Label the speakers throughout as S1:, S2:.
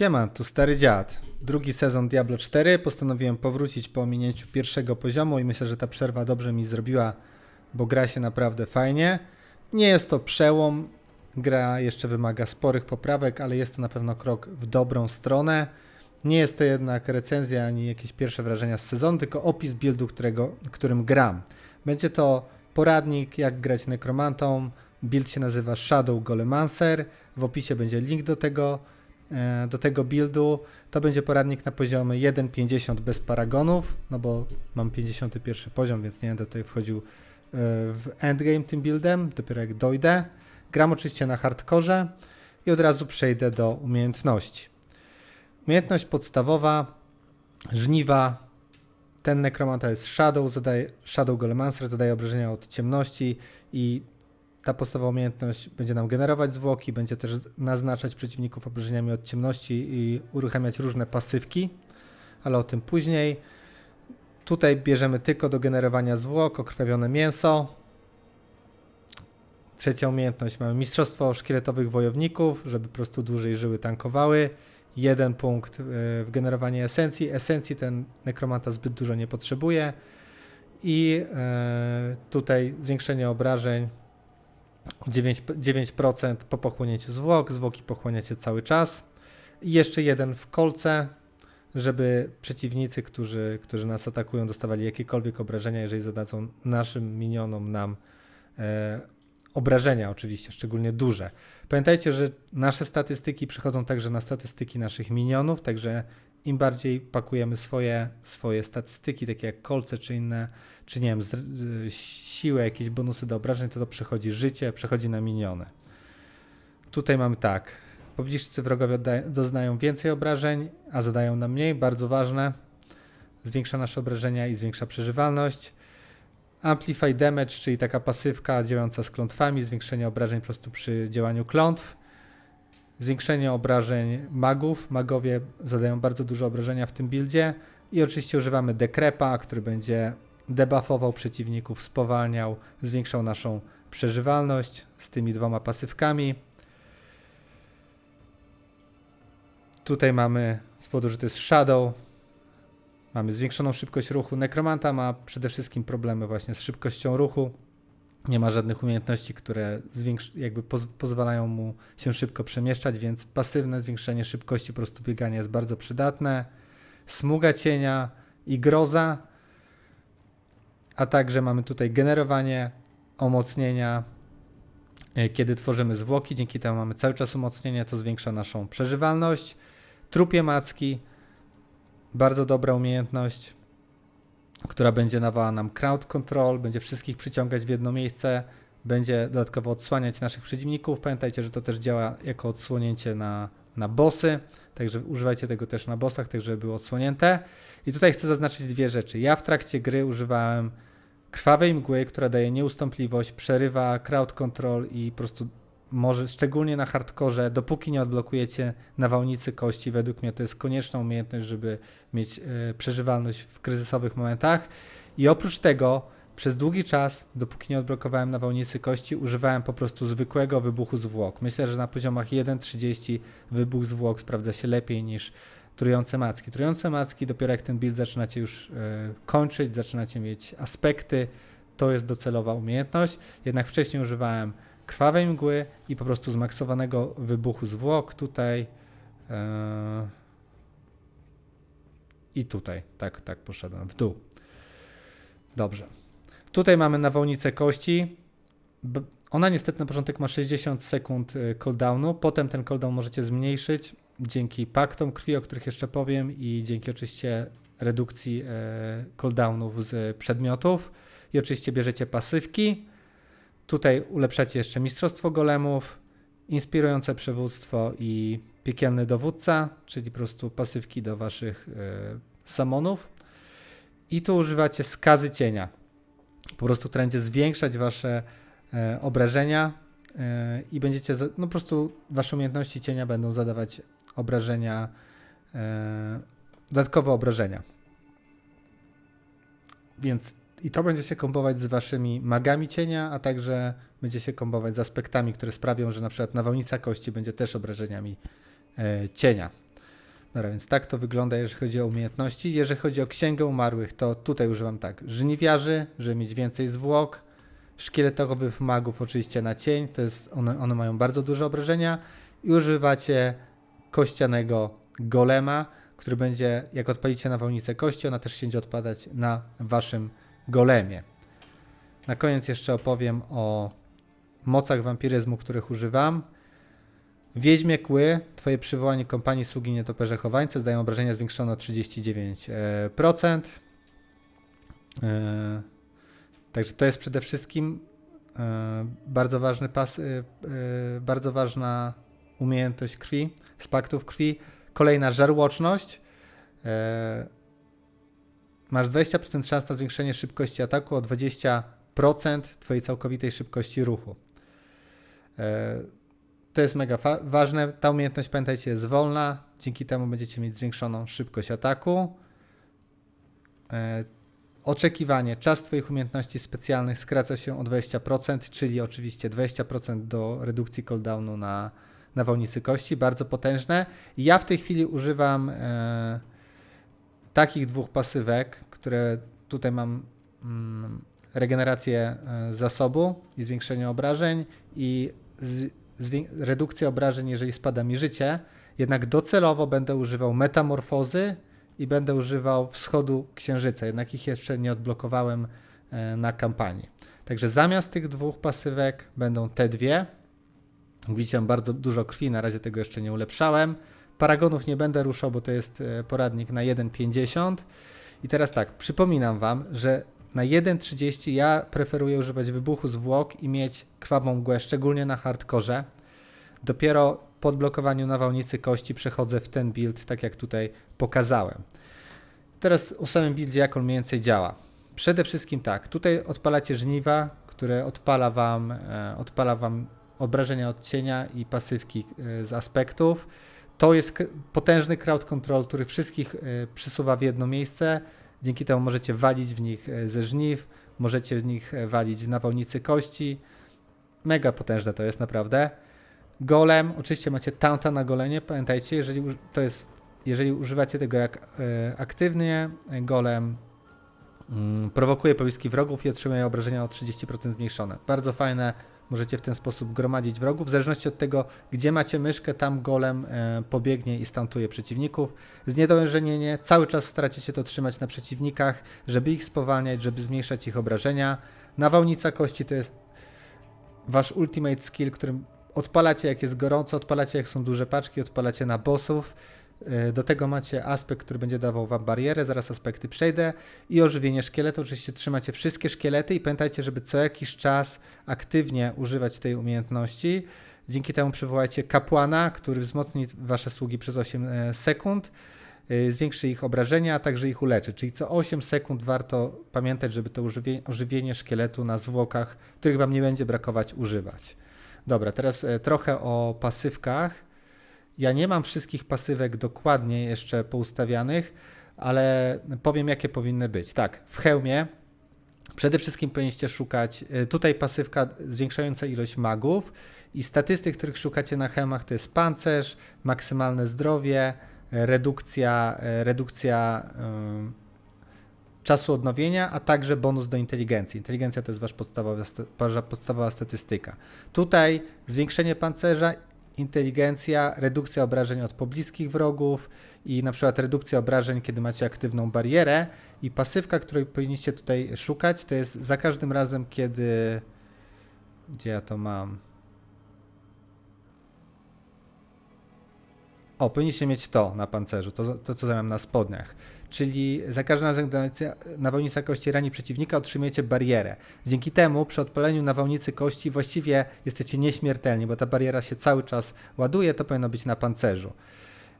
S1: Siema, tu stary dziad. Drugi sezon Diablo 4. Postanowiłem powrócić po ominięciu pierwszego poziomu i myślę, że ta przerwa dobrze mi zrobiła, bo gra się naprawdę fajnie. Nie jest to przełom, gra jeszcze wymaga sporych poprawek, ale jest to na pewno krok w dobrą stronę. Nie jest to jednak recenzja ani jakieś pierwsze wrażenia z sezonu, tylko opis buildu, którego, którym gram. Będzie to poradnik, jak grać nekromantą. Build się nazywa Shadow Golemancer. W opisie będzie link do tego, do tego buildu. To będzie poradnik na poziomie 1.50 bez paragonów, no bo mam 51 poziom, więc nie będę tutaj wchodził e, w endgame tym buildem, dopiero jak dojdę. Gram oczywiście na hardkorze i od razu przejdę do umiejętności. Umiejętność podstawowa, żniwa. Ten nekromanta jest Shadow, zadaje, Shadow Golemancer, zadaje obrażenia od ciemności i ta podstawowa umiejętność będzie nam generować zwłoki, będzie też naznaczać przeciwników obrażeniami od ciemności i uruchamiać różne pasywki, ale o tym później. Tutaj bierzemy tylko do generowania zwłok, okrwawione mięso. Trzecia umiejętność mamy Mistrzostwo Szkieletowych Wojowników, żeby po prostu dłużej żyły, tankowały. Jeden punkt e, w generowanie esencji. Esencji ten nekromanta zbyt dużo nie potrzebuje. I e, tutaj zwiększenie obrażeń 9%, 9% po pochłonięciu zwłok. Zwłoki pochłaniacie cały czas. I jeszcze jeden w kolce, żeby przeciwnicy, którzy, którzy nas atakują, dostawali jakiekolwiek obrażenia, jeżeli zadadzą naszym minionom nam e, obrażenia, oczywiście, szczególnie duże. Pamiętajcie, że nasze statystyki przychodzą także na statystyki naszych minionów, także im bardziej pakujemy swoje, swoje statystyki, takie jak kolce czy inne, czy nie wiem, siłę, jakieś bonusy do obrażeń, to to przechodzi życie, przechodzi na miniony. Tutaj mamy tak. Pobliżcy wrogowie doznają więcej obrażeń, a zadają nam mniej, bardzo ważne. Zwiększa nasze obrażenia i zwiększa przeżywalność. Amplify Damage, czyli taka pasywka działająca z klątwami, zwiększenie obrażeń po prostu przy działaniu klątw. Zwiększenie obrażeń magów. Magowie zadają bardzo dużo obrażenia w tym buildzie. I oczywiście używamy dekrepa, który będzie debuffował przeciwników, spowalniał, zwiększał naszą przeżywalność z tymi dwoma pasywkami. Tutaj mamy, z że to jest Shadow, mamy zwiększoną szybkość ruchu. Nekromanta ma przede wszystkim problemy właśnie z szybkością ruchu. Nie ma żadnych umiejętności, które jakby poz- pozwalają mu się szybko przemieszczać, więc pasywne zwiększenie szybkości po prostu biegania jest bardzo przydatne. Smuga cienia i groza, a także mamy tutaj generowanie umocnienia, e, kiedy tworzymy zwłoki. Dzięki temu mamy cały czas umocnienie, to zwiększa naszą przeżywalność. Trupie macki, bardzo dobra umiejętność, która będzie dawała nam crowd control, będzie wszystkich przyciągać w jedno miejsce, będzie dodatkowo odsłaniać naszych przeciwników. Pamiętajcie, że to też działa jako odsłonięcie na, na bossy, także używajcie tego też na bossach, tak żeby było odsłonięte. I tutaj chcę zaznaczyć dwie rzeczy. Ja w trakcie gry używałem krwawej mgły, która daje nieustępliwość, przerywa crowd control i po prostu może, szczególnie na hardkorze, dopóki nie odblokujecie nawałnicy kości, według mnie to jest konieczna umiejętność, żeby mieć e, przeżywalność w kryzysowych momentach. I oprócz tego, przez długi czas, dopóki nie odblokowałem nawałnicy kości, używałem po prostu zwykłego wybuchu zwłok. Myślę, że na poziomach 1.30 wybuch zwłok sprawdza się lepiej niż trujące macki. Trujące macki, dopiero jak ten build zaczynacie już e, kończyć, zaczynacie mieć aspekty, to jest docelowa umiejętność. Jednak wcześniej używałem krwawej mgły i po prostu zmaksowanego wybuchu zwłok tutaj e, i tutaj. Tak, tak poszedłem w dół. Dobrze. Tutaj mamy nawałnicę kości. Ona niestety na początek ma 60 sekund e, cooldownu, potem ten cooldown możecie zmniejszyć dzięki paktom krwi, o których jeszcze powiem i dzięki oczywiście redukcji e, cooldownów z przedmiotów. I oczywiście bierzecie pasywki. Tutaj ulepszacie jeszcze Mistrzostwo Golemów, Inspirujące Przywództwo i Piekielny Dowódca, czyli po prostu pasywki do waszych e, samonów. I tu używacie Skazy Cienia, po prostu która będzie zwiększać wasze e, obrażenia e, i będziecie, za, no po prostu wasze umiejętności cienia będą zadawać obrażenia, e, dodatkowe obrażenia. Więc i to będzie się kombować z waszymi magami cienia, a także będzie się kombować z aspektami, które sprawią, że na przykład nawałnica kości będzie też obrażeniami e, cienia. Dobra, więc tak to wygląda, jeżeli chodzi o umiejętności. Jeżeli chodzi o księgę umarłych, to tutaj używam tak. Żniwiarzy, żeby mieć więcej zwłok. Szkieletowych magów oczywiście na cień, to jest, one, one mają bardzo duże obrażenia. I używacie kościanego golema, który będzie, jak odpalicie nawałnicę kości, ona też się będzie odpadać na waszym golemie. Na koniec jeszcze opowiem o mocach wampiryzmu, których używam. Wiedźmie kły, twoje przywołanie kompanii sługi nietoperze chowańce zdają obrażenia zwiększone o 39%. E, Także to jest przede wszystkim e, bardzo ważny pas, e, bardzo ważna umiejętność krwi, z paktów krwi. Kolejna żarłoczność. Masz 20% szans na zwiększenie szybkości ataku o 20% twojej całkowitej szybkości ruchu. E, to jest mega ważne. Ta umiejętność, pamiętajcie, jest wolna. Dzięki temu będziecie mieć zwiększoną szybkość ataku. E, Oczekiwanie. Czas Twoich umiejętności specjalnych skraca się o 20%, czyli oczywiście 20% do redukcji cooldownu na nawałnicy kości. Bardzo potężne. Ja w tej chwili używam e, takich dwóch pasywek, które tutaj mam mm, regenerację e, zasobu i zwiększenie obrażeń i redukcję obrażeń, jeżeli spada mi życie. Jednak docelowo będę używał metamorfozy i będę używał wschodu księżyca, jednak ich jeszcze nie odblokowałem e, na kampanii. Także zamiast tych dwóch pasywek będą te dwie. Widzicie, mam bardzo dużo krwi, na razie tego jeszcze nie ulepszałem. Paragonów nie będę ruszał, bo to jest e, poradnik na 1,50. I teraz tak, przypominam Wam, że na 1,30 ja preferuję używać wybuchu zwłok i mieć krwawą mgłę, szczególnie na hardkorze. Dopiero po odblokowaniu nawałnicy kości przechodzę w ten build, tak jak tutaj pokazałem. Teraz o samym buildzie, jak on mniej więcej działa. Przede wszystkim tak, tutaj odpalacie żniwa, które odpala wam, e, odpala wam obrażenia od cienia i pasywki e, z aspektów. To jest potężny crowd control, który wszystkich e, przysuwa w jedno miejsce. Dzięki temu możecie walić w nich e, ze żniw, możecie w nich e, walić w nawałnicy kości. Mega potężne to jest naprawdę. Golem, oczywiście macie taunta na golenie, pamiętajcie, jeżeli to jest, jeżeli używacie tego jak aktywnie, golem mm, prowokuje pobliski wrogów i otrzymuje obrażenia o 30% zmniejszone. Bardzo fajne, możecie w ten sposób gromadzić wrogów. W zależności od tego, gdzie macie myszkę, tam golem e, pobiegnie i stantuje przeciwników. Zniedolężenie, cały czas staracie się to trzymać na przeciwnikach, żeby ich spowalniać, żeby zmniejszać ich obrażenia. Nawałnica kości to jest wasz ultimate skill, którym odpalacie jak jest gorąco, odpalacie jak są duże paczki, odpalacie na bossów. Yy, Do tego macie aspekt, który będzie dawał wam barierę, zaraz aspekty przejdę i ożywienie szkieletu. Oczywiście trzymacie wszystkie szkielety i pamiętajcie, żeby co jakiś czas aktywnie używać tej umiejętności. Dzięki temu przywołajcie kapłana, który wzmocni wasze sługi przez 8 e, sekund, yy, zwiększy ich obrażenia, a także ich uleczy. Czyli co 8 sekund warto pamiętać, żeby to ożywienie szkieletu na zwłokach, których wam nie będzie brakować, używać. Dobra, teraz e, trochę o pasywkach. Ja nie mam wszystkich pasywek dokładnie jeszcze poustawianych, ale powiem, jakie powinny być. Tak, w hełmie przede wszystkim powinniście szukać, e, tutaj pasywka zwiększająca ilość magów i statystyk, których szukacie na hełmach to jest pancerz, maksymalne zdrowie, redukcja, e, redukcja ym, czasu odnowienia, a także bonus do inteligencji. Inteligencja to jest wasz podstawowa, sta- wasza podstawowa statystyka. Tutaj zwiększenie pancerza, inteligencja, redukcja obrażeń od pobliskich wrogów i na przykład redukcja obrażeń, kiedy macie aktywną barierę. I pasywka, której powinniście tutaj szukać, to jest za każdym razem, kiedy. Gdzie ja to mam? O, powinniście mieć to na pancerzu, to, to co mam na spodniach. Czyli za każdym razem, gdy nawałnica- kości rani przeciwnika, otrzymujecie barierę. Dzięki temu przy odpaleniu nawałnicy kości właściwie jesteście nieśmiertelni, bo ta bariera się cały czas ładuje, to powinno być na pancerzu.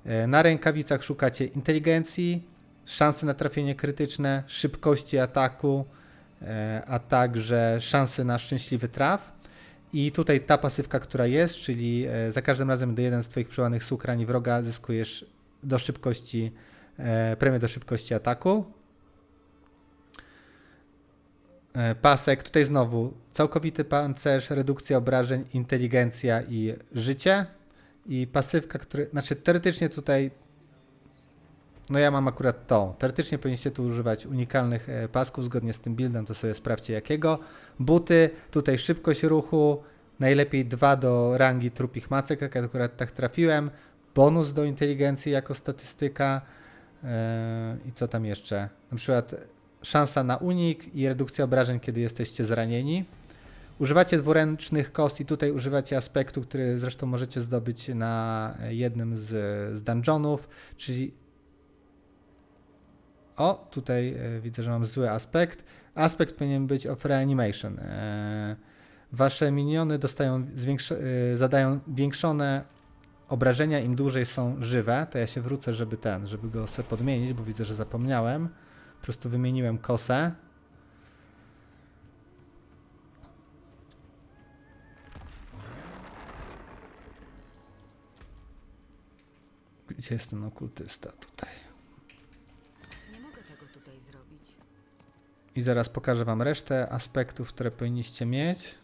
S1: E, Na rękawicach szukacie inteligencji, szansy na trafienie krytyczne, szybkości ataku, e, a także szansy na szczęśliwy traf. I tutaj ta pasywka, która jest, czyli e, za każdym razem, gdy jeden z Twoich przyłanych sług rani wroga, zyskujesz do szybkości, premię do szybkości ataku. E, Pasek, tutaj znowu całkowity pancerz, redukcja obrażeń, inteligencja i życie. I pasywka, który, znaczy teoretycznie tutaj No ja mam akurat tą. Teoretycznie powinniście tu używać unikalnych e, pasków zgodnie z tym buildem, to sobie sprawdźcie jakiego. Buty, tutaj szybkość ruchu, najlepiej dwa do rangi trupich macek, jak ja akurat tak trafiłem. Bonus do inteligencji jako statystyka. E, I co tam jeszcze? Na przykład szansa na unik i redukcja obrażeń, kiedy jesteście zranieni. Używacie dwuręcznych kost i tutaj używacie aspektu, który zresztą możecie zdobyć na jednym z, z dungeonów, czyli o, tutaj e, widzę, że mam zły aspekt. Aspekt powinien być of reanimation. E, wasze miniony dostają zwiększo- zadają większone obrażenia im dłużej są żywe. To ja się wrócę, żeby ten, żeby go sobie podmienić, bo widzę, że zapomniałem. Po prostu wymieniłem kosę. Gdzie jest ten okultysta tutaj?
S2: Nie mogę tego tutaj zrobić.
S1: I zaraz pokażę Wam resztę aspektów, które powinniście mieć.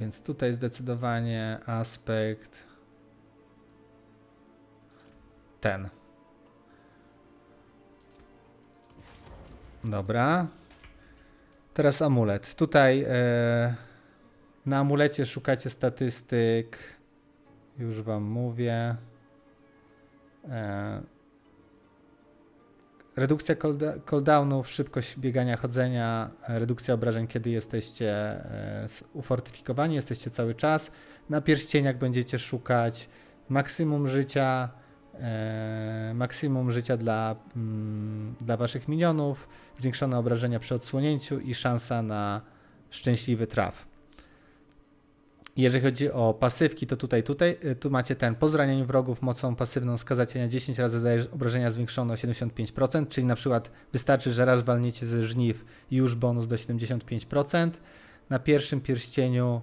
S1: Więc tutaj zdecydowanie aspekt ten. Dobra. Teraz amulet. Tutaj e, na amulecie szukacie statystyk. Już wam mówię. E, redukcja cooldownów, szybkość biegania, chodzenia, redukcja obrażeń, kiedy jesteście e, ufortyfikowani, jesteście cały czas. Na pierścieniach będziecie szukać maksimum życia, e, maksimum życia dla, mm, dla waszych minionów, zwiększone obrażenia przy odsłonięciu i szansa na szczęśliwy traf. Jeżeli chodzi o pasywki, to tutaj, tutaj, y, tu macie ten, po zranieniu wrogów mocą pasywną skazacie na 10 razy dajesz obrażenia zwiększone o 75%, czyli na przykład wystarczy, że raz walniecie ze żniw i już bonus do 75%. Na pierwszym pierścieniu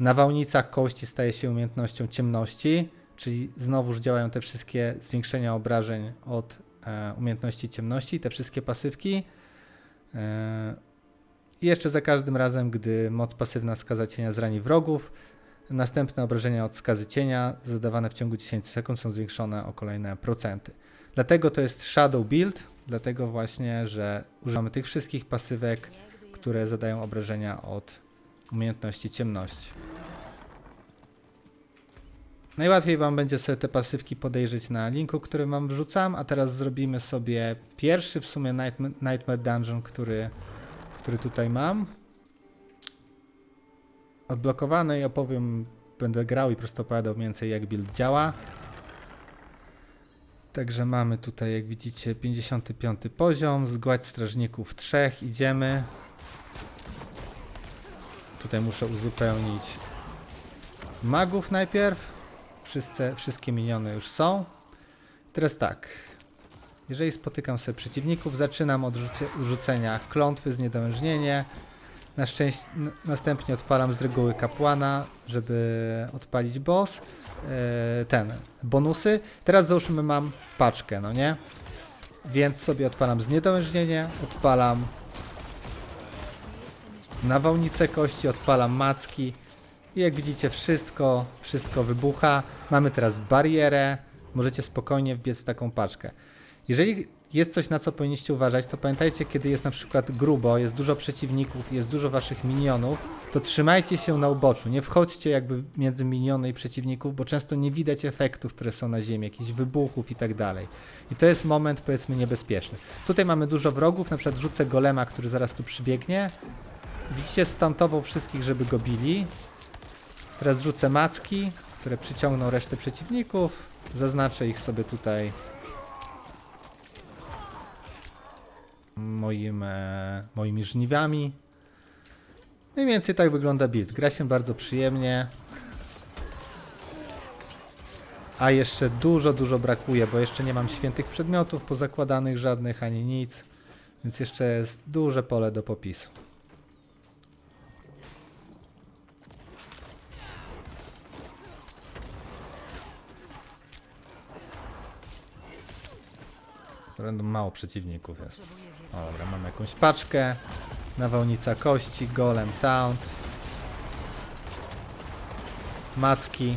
S1: nawałnica kości staje się umiejętnością ciemności, czyli znowuż działają te wszystkie zwiększenia obrażeń od e, umiejętności ciemności, te wszystkie pasywki. E, i jeszcze za każdym razem, gdy moc pasywna skaza cienia zrani wrogów, następne obrażenia od skazy cienia zadawane w ciągu 10 sekund są zwiększone o kolejne procenty. Dlatego to jest Shadow Build, dlatego właśnie, że używamy tych wszystkich pasywek, które zadają obrażenia od umiejętności ciemności. Najłatwiej Wam będzie sobie te pasywki podejrzeć na linku, który Wam wrzucam, a teraz zrobimy sobie pierwszy w sumie Nightmare, Nightmare Dungeon, który który tutaj mam. Odblokowany i opowiem, będę grał i prosto opowiadał więcej jak build działa. Także mamy tutaj, jak widzicie, 55 poziom, zgładź strażników 3, idziemy. Tutaj muszę uzupełnić magów najpierw. Wszyscy, wszystkie miniony już są. Teraz tak, jeżeli spotykam sobie przeciwników, zaczynam od rzucenia klątwy, zniedolężnienie. Na szczęście, następnie odpalam z reguły kapłana, żeby odpalić boss. E, ten, bonusy. Teraz załóżmy mam paczkę, no nie? Więc sobie odpalam zniedolężnienie, odpalam nawałnicę kości, odpalam macki. I jak widzicie wszystko, wszystko wybucha. Mamy teraz barierę. Możecie spokojnie wbiec w taką paczkę. Jeżeli jest coś, na co powinniście uważać, to pamiętajcie, kiedy jest na przykład grubo, jest dużo przeciwników, jest dużo waszych minionów, to trzymajcie się na uboczu. Nie wchodźcie jakby między miniony i przeciwników, bo często nie widać efektów, które są na ziemi, jakichś wybuchów i tak dalej. I to jest moment, powiedzmy, niebezpieczny. Tutaj mamy dużo wrogów, na przykład rzucę golema, który zaraz tu przybiegnie. Widzicie, stantował wszystkich, żeby go bili. Teraz rzucę macki, które przyciągną resztę przeciwników. Zaznaczę ich sobie tutaj moim, e, moimi żniwiami. Mniej więcej tak wygląda build. Gra się bardzo przyjemnie. A jeszcze dużo, dużo brakuje, bo jeszcze nie mam świętych przedmiotów pozakładanych żadnych ani nic. Więc jeszcze jest duże pole do popisu. Będą mało przeciwników jest. Dobra, mam jakąś paczkę. Nawałnica kości, golem taunt. Macki.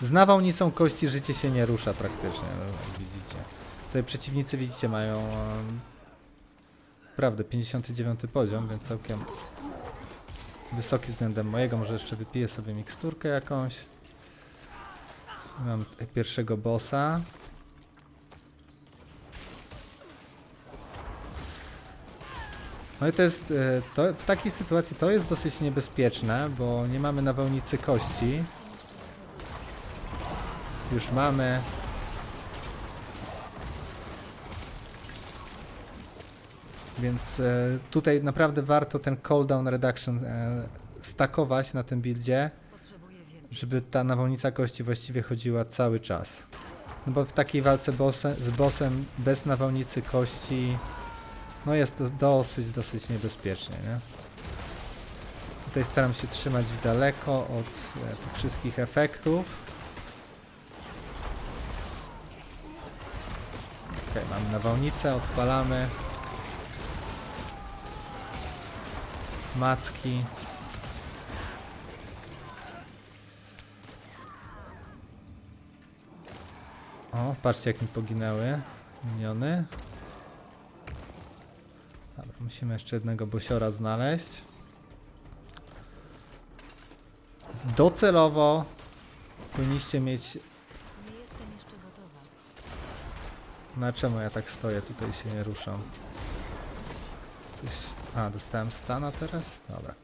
S1: Z nawałnicą kości życie się nie rusza praktycznie, no, widzicie. Tutaj przeciwnicy, widzicie, mają em, prawdę 59 poziom, więc całkiem wysoki względem mojego. Może jeszcze wypiję sobie miksturkę jakąś. Mam pierwszego bossa. No i to jest, e, to, w takiej sytuacji to jest dosyć niebezpieczne, bo nie mamy nawałnicy kości. Już mamy. Więc e, tutaj naprawdę warto ten cooldown reduction e, stakować na tym buildzie, żeby ta nawałnica kości właściwie chodziła cały czas. No bo w takiej walce bosse, z bossem bez nawałnicy kości no jest dosyć, dosyć niebezpiecznie, nie? Tutaj staram się trzymać daleko od e, wszystkich efektów. Ok, mamy nawałnicę, odpalamy. Macki. O, patrzcie jak mi poginęły miniony. Musimy jeszcze jednego bosiora znaleźć. Docelowo powinniście mieć...
S2: Nie jestem jeszcze gotowa.
S1: Na czemu ja tak stoję? Tutaj się nie ruszam. Coś... A, dostałem stana teraz? Dobra.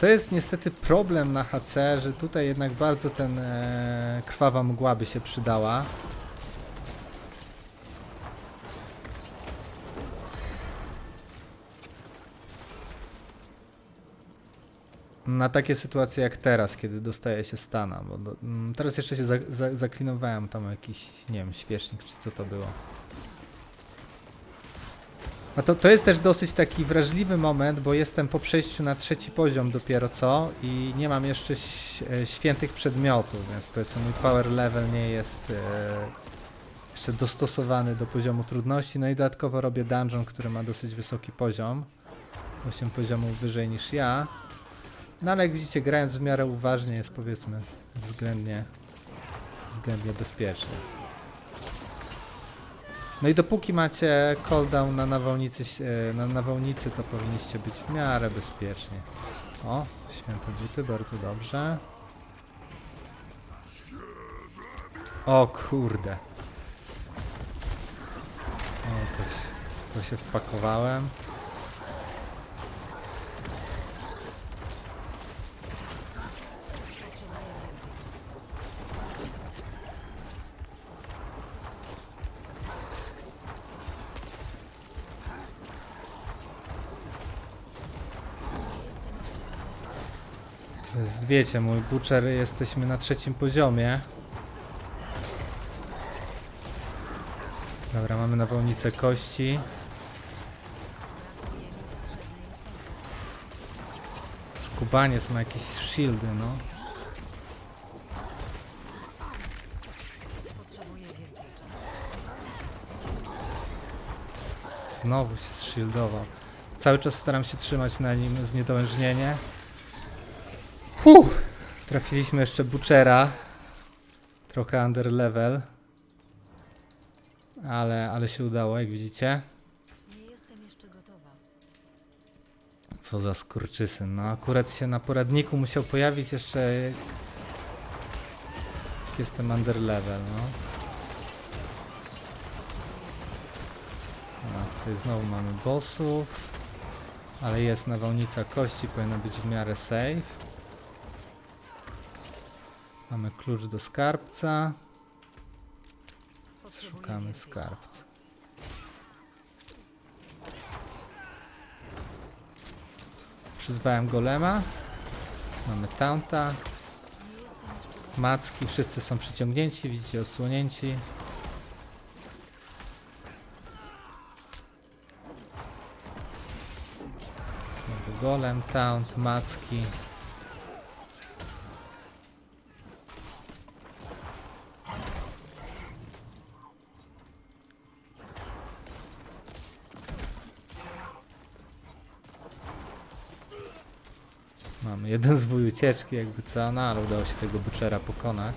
S1: To jest niestety problem na HC, że tutaj jednak bardzo ten e, krwawa mgła by się przydała. Na takie sytuacje jak teraz, kiedy dostaje się stana, bo do, mm, teraz jeszcze się za, za, zaklinowałem tam jakiś, nie wiem, świecznik czy co to było. No to, to jest też dosyć taki wrażliwy moment, bo jestem po przejściu na trzeci poziom dopiero co i nie mam jeszcze e, świętych przedmiotów, więc powiedzmy mój power level nie jest e, jeszcze dostosowany do poziomu trudności. No i dodatkowo robię dungeon, który ma dosyć wysoki poziom, 8 poziomów wyżej niż ja. No ale jak widzicie, grając w miarę uważnie jest powiedzmy względnie, względnie bezpiecznie. No i dopóki macie cooldown na nawałnicy, e, na nawałnicy, to powinniście być w miarę bezpiecznie. O, święte buty, bardzo dobrze. O kurde. O, to się, to się wpakowałem. Wiecie, mój butcher, jesteśmy na trzecim poziomie. Dobra, mamy nawałnicę kości. Skubaniec ma jakieś shieldy, no. Znowu się zshieldował. Cały czas staram się trzymać na nim zniedolężnienie. Huh! Trafiliśmy jeszcze Butchera. Trochę under level. Ale, ale się udało, jak widzicie.
S2: Nie jestem jeszcze gotowa.
S1: Co za skurczysyn. No akurat się na poradniku musiał pojawić jeszcze... Jestem under level, no. No, tutaj znowu mamy bossów. Ale jest nawałnica kości, powinna być w miarę safe. Mamy klucz do skarbca. Szukamy skarbca. Przyzwałem golema. Mamy taunta. Macki, wszyscy są przyciągnięci, widzicie, osłonięci. Znowu golem, taunt, macki. Mamy jeden zwój ucieczki, jakby co, no ale udało się tego Butchera pokonać.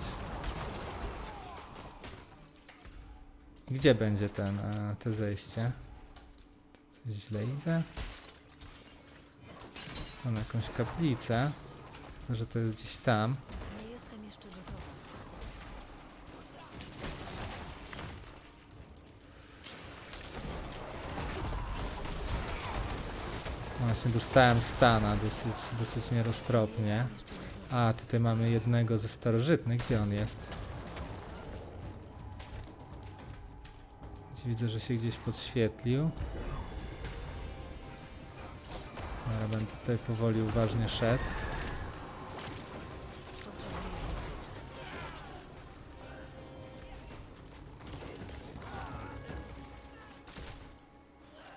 S1: Gdzie będzie ten, e, to zejście? Coś źle idę? Mam jakąś kaplicę, że to jest gdzieś tam.
S2: Nie jestem jeszcze gotowa.
S1: Właśnie dostałem stana dosyć, dosyć nieroztropnie. A, tutaj mamy jednego ze starożytnych. Gdzie on jest? Widzę, że się gdzieś podświetlił. Ale będę tutaj powoli uważnie szedł.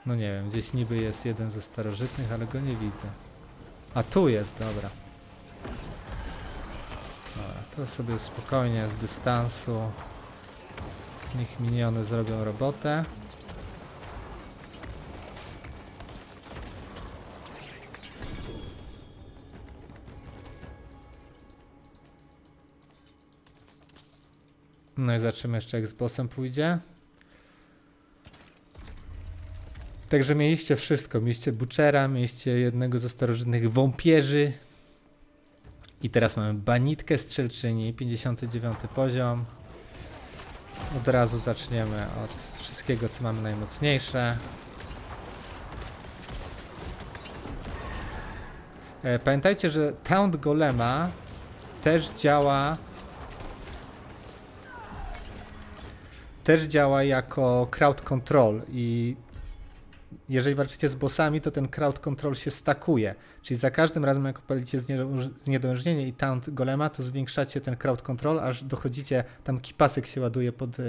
S1: No nie wiem, gdzieś niby jest jeden ze starożytnych, ale go nie widzę. A tu jest, dobra. Dobra, to sobie spokojnie z dystansu. Niech miniony zrobią robotę. No i zobaczymy jeszcze jak z bossem pójdzie. Także mieliście wszystko. Mieliście Butchera, mieliście jednego ze starożytnych wąpierzy. I teraz mamy banitkę strzelczyni, 59 poziom. Od razu zaczniemy od wszystkiego, co mamy najmocniejsze. E, Pamiętajcie, że Taunt Golema też działa też działa jako crowd control i jeżeli walczycie z bossami, to ten crowd control się stakuje. Czyli za każdym razem, jak palicie zniedąż- zniedążnienie i taunt golema, to zwiększacie ten crowd control, aż dochodzicie, tam kipasek się ładuje pod, e,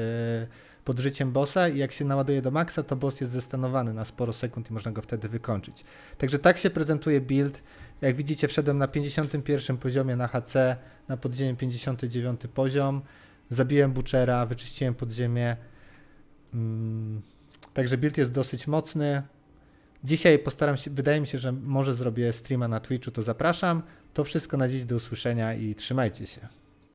S1: pod życiem bossa i jak się naładuje do maksa, to boss jest zestanowany na sporo sekund i można go wtedy wykończyć. Także tak się prezentuje build. Jak widzicie, wszedłem na 51 poziomie na HC, na podziemie 59 poziom. Zabiłem Butchera, wyczyściłem podziemie. Mm, Także build jest dosyć mocny. Dzisiaj postaram się, wydaje mi się, że może zrobię streama na Twitchu, to zapraszam. To wszystko na dziś, do usłyszenia i trzymajcie się.